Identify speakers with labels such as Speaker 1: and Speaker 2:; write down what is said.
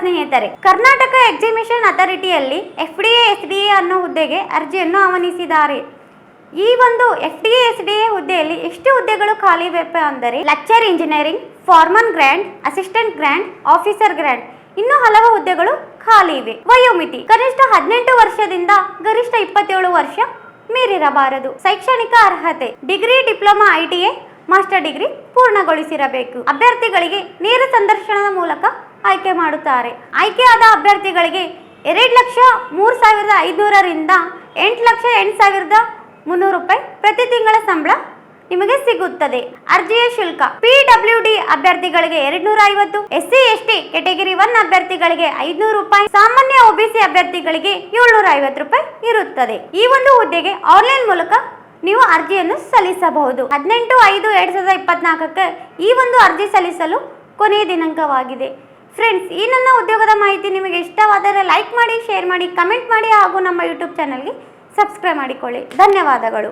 Speaker 1: ಸ್ನೇಹಿತರೆ, Karnataka examination ಅಥಾರಿಟಿಯಲ್ಲಿ F D A, S D A ಅನ್ನೋ ಹುದ್ದೆಗೆ ಅರ್ಜಿಯನ್ನು ಆಹ್ವಾನಿಸಿದ್ದಾರೆ. ಈ ಒಂದು F D S D A ಹುದ್ದೆಯಲ್ಲಿ ಎಷ್ಟು ಹುದ್ದೆಗಳು ಖಾಲಿ ಬೇಕು ಅಂದರೆ lecture engineering, foreman grade, assistant grade, officer grade, ಇನ್ನು ಹಲವು ಹುದ್ದೆಗಳು ಖಾಲಿ ಇವೆ. ವಯೋಮಿತಿ, ಕನಿಷ್ಠ ಹದಿನೆಂಟು ವರ್ಷದಿಂದ ಗರಿಷ್ಠ ಇಪ್ಪತ್ತೇಳು ವರ್ಷ ಮೀರಿರಬಾರದು. ಶೈಕ್ಷಣಿಕ ಅರ್ಹತೆ, degree, diploma ITI master degree ಪೂರ್ಣಗೊಳಿಸಿರಬೇಕು. ಅಭ್ಯರ್ಥಿಗಳಿಗೆ ನೇರ ಸಂದರ್ಶನದ ಮೂಲಕ ಆಯ್ಕೆ ಮಾಡುತ್ತಾರೆ. ಆಯ್ಕೆಯಾದ ಅಭ್ಯರ್ಥಿಗಳಿಗೆ ಎರಡು ಲಕ್ಷ ಮೂರು ಸಾವಿರದ ಐದುನೂರರಿಂದ ಎಂಟು ಲಕ್ಷ ಎಂಟು ಸಾವಿರದ ಮುನ್ನೂರು ರೂಪಾಯಿ ಪ್ರತಿ ತಿಂಗಳ ಸಂಬಳ ನಿಮಗೆ ಸಿಗುತ್ತದೆ. ಅರ್ಜಿಯ ಶುಲ್ಕ ಪಿ ಡಬ್ಲ್ಯೂ ಡಿ ಅಭ್ಯರ್ಥಿಗಳಿಗೆ ಎರಡು ನೂರ ಐವತ್ತು S C S T category one ಅಭ್ಯರ್ಥಿಗಳಿಗೆ ಐದುನೂರು ರೂಪಾಯಿ, ಸಾಮಾನ್ಯ ಒಬಿಸಿ ಅಭ್ಯರ್ಥಿಗಳಿಗೆ ಏಳ್ನೂರ ಐವತ್ತು ರೂಪಾಯಿ ಇರುತ್ತದೆ. ಈ ಒಂದು ಹುದ್ದೆಗೆ ಆನ್ಲೈನ್ ಮೂಲಕ ನೀವು ಅರ್ಜಿಯನ್ನು ಸಲ್ಲಿಸಬಹುದು. ಹದಿನೆಂಟು ಐದು ಎರಡ್ ಸಾವಿರದ ಇಪ್ಪತ್ನಾಲ್ಕಕ್ಕೆ ಈ ಒಂದು ಅರ್ಜಿ ಸಲ್ಲಿಸಲು ಕೊನೆಯ ದಿನಾಂಕವಾಗಿದೆ. ಫ್ರೆಂಡ್ಸ್ ಈ ನನ್ನ ಉದ್ಯೋಗದ ಮಾಹಿತಿ ನಿಮಗೆ ಇಷ್ಟವಾದರೆ ಲೈಕ್ ಮಾಡಿ ಶೇರ್ ಮಾಡಿ ಕಮೆಂಟ್ ಮಾಡಿ ಹಾಗೂ ನಮ್ಮ ಯೂಟ್ಯೂಬ್ ಚಾನಲ್ಗೆ ಸಬ್ಸ್ಕ್ರೈಬ್ ಮಾಡಿಕೊಳ್ಳಿ. ಧನ್ಯವಾದಗಳು.